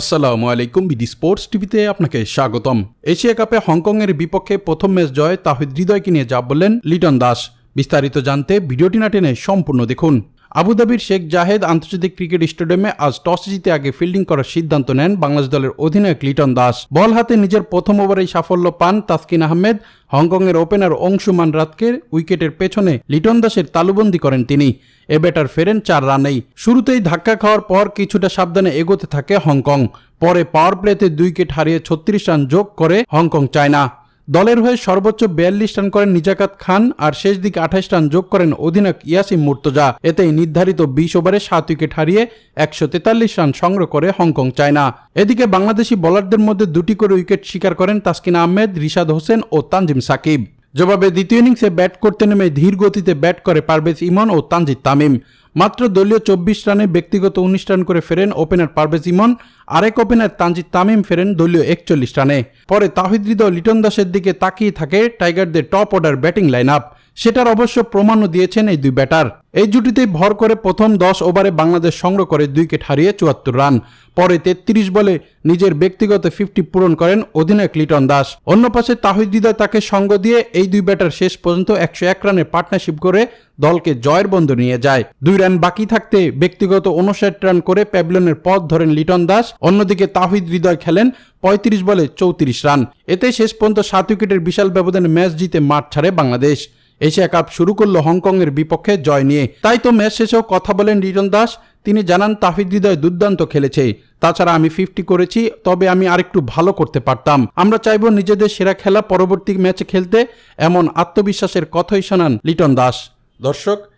আসসালামু আলাইকুম BD sports টিভিতে আপনাকে স্বাগতম। এশিয়া কাপে হংকংয়ের বিপক্ষে প্রথম ম্যাচ জয় তাহিদ হৃদয়কে নিয়ে যা বললেন লিটন দাস। বিস্তারিত জানতে ভিডিওটি না টেনে সম্পূর্ণ দেখুন। আবুধাবির শেখ জাহেদ আন্তর্জাতিক ক্রিকেট স্টেডিয়ামে আজ টস জিতে আগে ফিল্ডিং করার সিদ্ধান্ত নেন বাংলাদেশ দলের অধিনায়ক লিটন দাস। বল হাতে নিজের প্রথম ওভারেই সাফল্য পান তাসকিন আহমেদ। হংকংয়ের ওপেনার অংশুমান রাতকে উইকেটের পেছনে লিটন দাসের তালুবন্দি করেন তিনি। এ ব্যাটার ফেরেন চার রানেই। শুরুতেই ধাক্কা খাওয়ার পর কিছুটা সাবধানে এগোতে থাকে হংকং। পরে পাওয়ার প্লেতে দুই হারিয়ে ছত্রিশ রান যোগ করে হংকং চায়না। দলের হয়ে সর্বোচ্চ বিয়াল্লিশ রান করেন নিজাকাত খান আর শেষ দিকে আঠাশ রান যোগ করেন অধিনায়ক ইয়াসিম মুর্তজা। এতেই নির্ধারিত বিশ ওভারে সাত উইকেট হারিয়ে একশো তেতাল্লিশ রান সংগ্রহ করে হংকং চায়না। এদিকে বাংলাদেশি বোলারদের মধ্যে দুটি করে উইকেট শিকার করেন তাসকিন আহমেদ, রিশাদ হোসেন ও তানজিম সাকিব। জবাবে দ্বিতীয় ইনিংসে ব্যাট করতে নেমে ধীর গতিতে ব্যাট করে পারভেজ ইমন ও তানজিদ তামিম। মাত্র দলীয় চব্বিশ রানে ব্যক্তিগত উনিশ রান করে ফেরেন ওপেনার পারভেজ ইমন, আরেক ওপেনার তানজিদ তামিম ফেরেন দলীয় একচল্লিশ রানে। পরে তাহিদ হৃদয় লিটন দাসের দিকে তাকিয়ে থাকে টাইগারদের top order batting line up সেটার অবশ্য প্রমাণও দিয়েছেন এই দুই ব্যাটার। এই জুটিতেই ভর করে প্রথম দশ ওভারে বাংলাদেশ সংগ্রহ করে দুই উইকেট হারিয়ে চুয়াত্তর রান। পরে তেত্রিশ বলে নিজের ব্যক্তিগত ফিফটি পূরণ করেন অধিনায়ক লিটন দাস। অন্য পাশে তাহিদ তাকে সঙ্গ দিয়ে এই দুই ব্যাটার শেষ পর্যন্ত একশো এক রানের পার্টনারশিপ করে দলকে জয়ের বন্ধ নিয়ে যায়। দুই রান বাকি থাকতে ব্যক্তিগত উনষাট রান করে প্যাভিলনের পথ ধরেন লিটন দাস, অন্যদিকে তাহিদ হৃদয় খেলেন পঁয়ত্রিশ বলে চৌত্রিশ রান। এতে শেষ পর্যন্ত সাত উইকেটের বিশাল ব্যবধানে ম্যাচ জিতে মাঠ ছাড়ে বাংলাদেশ। এশিয়া কাপ শুরু করল হংকংয়ের বিপক্ষে জয় নিয়ে। তাই তো ম্যাচ শেষেও কথা বলেন লিটন দাস, তিনি জানান তাহিদ হৃদয় দুর্দান্ত খেলেছে। তাছাড়া আমি ফিফটি করেছি, তবে আমি আরেকটু ভালো করতে পারতাম। আমরা চাইব নিজেদের সেরা খেলা পরবর্তী ম্যাচে খেলতে, এমন আত্মবিশ্বাসের কথাই শোনান লিটন দাস। দর্শক